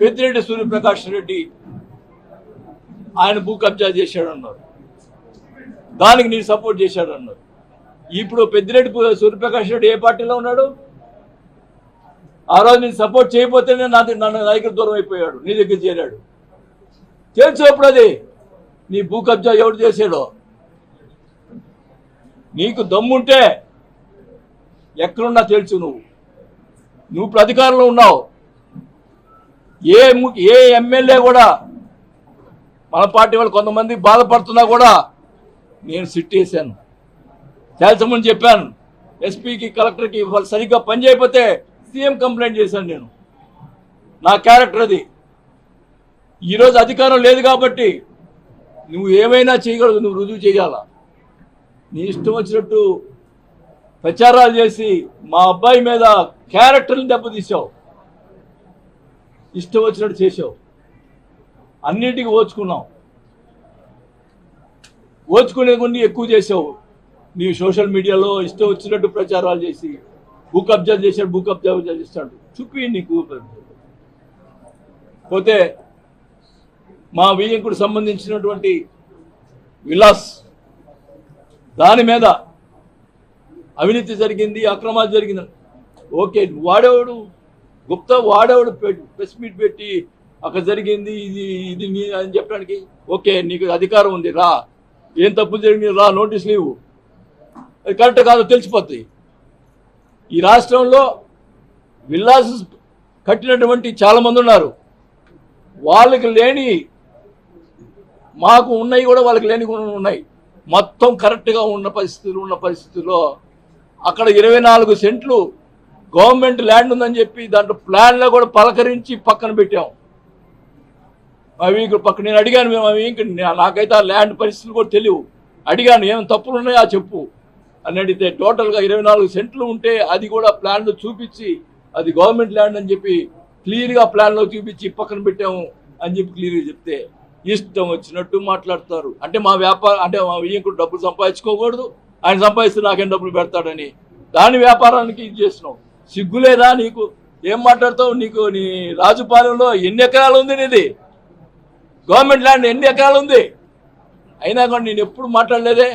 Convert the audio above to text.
పెద్దిరెడ్డి సూర్యప్రకాష్ రెడ్డి ఆయన భూ కబ్జా చేశాడు అన్నారు దానికి నేను సపోర్ట్ చేశాడన్నారు. ఇప్పుడు పెద్దిరెడ్డి సూర్యప్రకాష్ రెడ్డి ఏ పార్టీలో ఉన్నాడు? ఆ రోజు నేను సపోర్ట్ చేయకపోతేనే నాది నన్ను నాయకుడు దగ్గర దూరం అయిపోయాడు నీ దగ్గర చేరాడు. తెలిసినప్పుడు అది? నీ భూ కబ్జా ఎవడు చేసాడో నీకు దమ్ముంటే ఎక్కడున్నా తెలుసు నువ్వు. నువ్వు ఇప్పుడు అధికారంలో ఉన్నావు. ఏ ఏ ఎమ్మెల్యే కూడా మన పార్టీ వాళ్ళు కొంతమంది బాధపడుతున్నా కూడా నేను సిట్ వేసాను తేల్చమని చెప్పాను ఎస్పీకి కలెక్టర్కి వాళ్ళు సరిగ్గా పని చేయకపోతే సీఎం కంప్లైంట్ చేశాను నేను. నా క్యారెక్టర్ అది. ఈరోజు అధికారం లేదు కాబట్టి నువ్వు ఏమైనా చేయగలవు నువ్వు రుజువు చేయాల? నీ ఇష్టం వచ్చినట్టు ప్రచారాలు చేసి మా అబ్బాయి మీద క్యారెక్టర్ని దెబ్బతీసావు ఇష్టం వచ్చినట్టు చేసావు అన్నిటికీ ఓచుకున్నావు. ఓచుకునే కొన్ని ఎక్కువ చేసావు నీ సోషల్ మీడియాలో ఇష్టం వచ్చినట్టు ప్రచారాలు చేసి భూ కబ్జా చేశాడు భూ కబ్జా చేస్తాడు. చూపి నీకు. పోతే మా వియ్యంకుడు సంబంధించినటువంటి విలాస్ దాని మీద అవినీతి జరిగింది అక్రమాలు జరిగింది ఓకే వాడేవాడు? గుప్తా వాడేవాడు ప్రెస్ మీట్ పెట్టి అక్కడ జరిగింది ఇది ఇది నీ అని చెప్పడానికి ఓకే నీకు అధికారం ఉంది రా. ఏం తప్పు జరిగింది రా నోటీస్ లేవు. అది కరెక్ట్ కాదు తెలిసిపోతుంది ఈ రాష్ట్రంలో విల్లాస్ కట్టినటువంటి చాలామంది ఉన్నారు. వాళ్ళకి లేని మాకు ఉన్నాయి కూడా వాళ్ళకి లేని కూడా ఉన్నాయి. మొత్తం కరెక్ట్గా ఉన్న పరిస్థితులు ఉన్న పరిస్థితుల్లో అక్కడ ఇరవై నాలుగు సెంట్లు గవర్నమెంట్ ల్యాండ్ ఉందని చెప్పి దాంట్లో ప్లాన్లో కూడా పలకరించి పక్కన పెట్టాం. అవి ఇక్కడ పక్క నేను అడిగాను మేము అవి ఇంక నాకైతే ఆ ల్యాండ్ పరిస్థితులు కూడా తెలియవు. అడిగాను ఏం తప్పులు ఉన్నాయో చెప్పు. అని అడిగితే టోటల్గా ఇరవై నాలుగు సెంట్లు ఉంటే అది కూడా ప్లాన్లో చూపించి అది గవర్నమెంట్ ల్యాండ్ అని చెప్పి క్లియర్గా ప్లాన్లో చూపించి పక్కన పెట్టాము అని చెప్పి క్లియర్గా చెప్తే ఇష్టం వచ్చినట్టు మాట్లాడతారు. అంటే మా వ్యాపారం అంటే మా వియ్యంకుడు డబ్బులు సంపాదించుకోకూడదు. ఆయన సంపాదిస్తే నాకేం డబ్బులు పెడతాడని. దాని వ్యాపారానికి ఇది చేసినాం. సిగ్గులేదా నీకు? ఏం మాట్లాడతావు నీకు? నీ రాజుపాలెంలో ఎన్ని ఎకరాలు ఉంది నీది? గవర్నమెంట్ ల్యాండ్ ఎన్ని ఎకరాలు ఉంది? అయినా కూడా నేను ఎప్పుడు మాట్లాడలేదే?